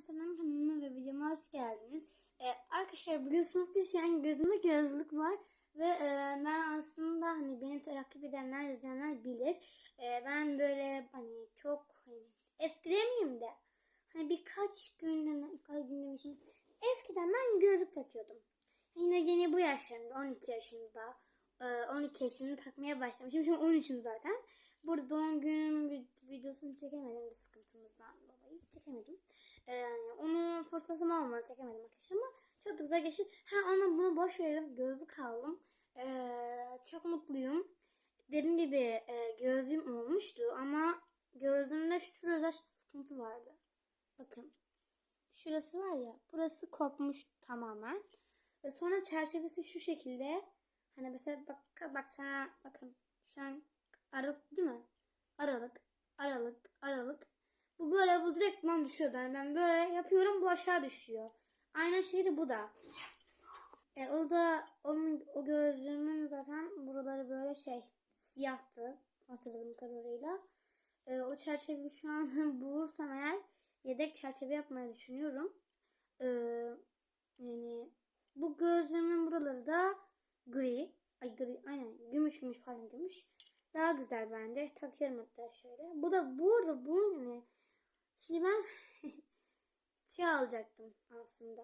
selam kanalıma ve videoma hoş geldiniz. Ee, arkadaşlar biliyorsunuz ki şu an gözümde gözlük var ve e, ben aslında hani beni takip edenler izleyenler bilir. E, ben böyle hani çok hani eski demeyeyim de hani birkaç günden birkaç gün demişim. Eskiden ben gözlük takıyordum. Yine yeni bu yaşlarımda 12 yaşında e, 12 yaşında takmaya başlamışım. Şimdi 13'üm zaten. Burada doğum günüm vid- videosunu çekemedim bir sıkıntımızdan dolayı. Çekemedim. Ee, onun fırsatım olmadı çekemedim arkadaşlar ama çok da güzel geçti. Ha ona bunu boş verelim. Gözlük aldım. Ee, çok mutluyum. Dediğim gibi e, gözlüğüm olmuştu ama gözlüğümde şurada sıkıntı vardı. Bakın. Şurası var ya. Burası kopmuş tamamen. Ve sonra çerçevesi şu şekilde. Hani mesela bak, bak sana bakın. Şu an aralık değil mi? Aralık, aralık, aralık. Böyle bu direktman düşüyor. Ben, ben böyle yapıyorum bu aşağı düşüyor. Aynı şekilde bu da. E, o da onun, o gözlüğümün zaten buraları böyle şey siyahtı hatırladığım kadarıyla. E, o çerçeveyi şu an bulursam eğer yedek çerçeve yapmayı düşünüyorum. E, yani bu gözlüğümün buraları da gri. Ay gri aynen gümüş gümüş pardon gümüş. Daha güzel bence. Takıyorum hatta şöyle. Bu da bu arada bunun yani şimdi ben şey alacaktım aslında.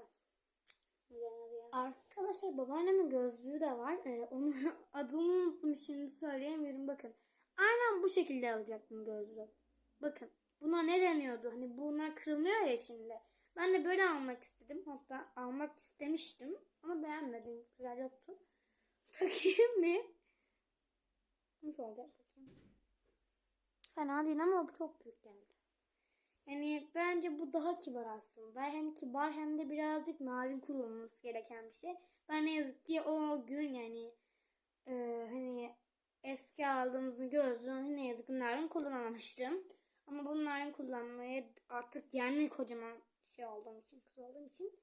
Arkadaşlar babaannemin gözlüğü de var. Ee, onu adını unuttum şimdi söyleyemiyorum. Bakın. Aynen bu şekilde alacaktım gözlüğü. Bakın. Buna ne deniyordu? Hani bunlar kırılmıyor ya şimdi. Ben de böyle almak istedim. Hatta almak istemiştim. Ama beğenmedim. Güzel yoktu. Takayım mı? Nasıl olacak. Fena değil ama bu çok büyük geldi. Yani bence bu daha kibar aslında. Hem kibar hem de birazcık narin kullanılması gereken bir şey. Ben ne yazık ki o gün yani e, hani eski aldığımız gözlüğünü ne yazık ki narin kullanamamıştım. Ama bu narin kullanmaya artık yani kocaman şey olduğum için, kız olduğum için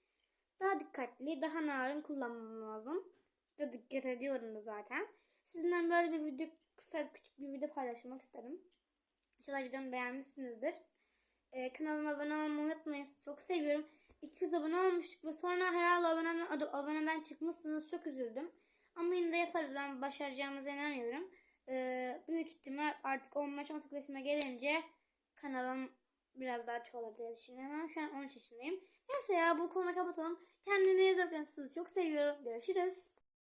daha dikkatli, daha narin kullanmam lazım. Da dikkat ediyorum da zaten. Sizinle böyle bir video, kısa küçük bir video paylaşmak istedim. İnşallah videomu beğenmişsinizdir. Ee, kanalıma abone olmayı unutmayın. Çok seviyorum. 200 abone olmuştuk ve sonra herhalde aboneden, aboneden çıkmışsınız. Çok üzüldüm. Ama yine de yaparız. Ben başaracağımıza inanıyorum. Ee, büyük ihtimal artık 15-18 yaşıma gelince kanalım biraz daha çoğalır diye düşünüyorum. Ama şu an 13 yaşındayım. Neyse ya bu konuyu kapatalım. Kendinize bakın. Sizi çok seviyorum. Görüşürüz.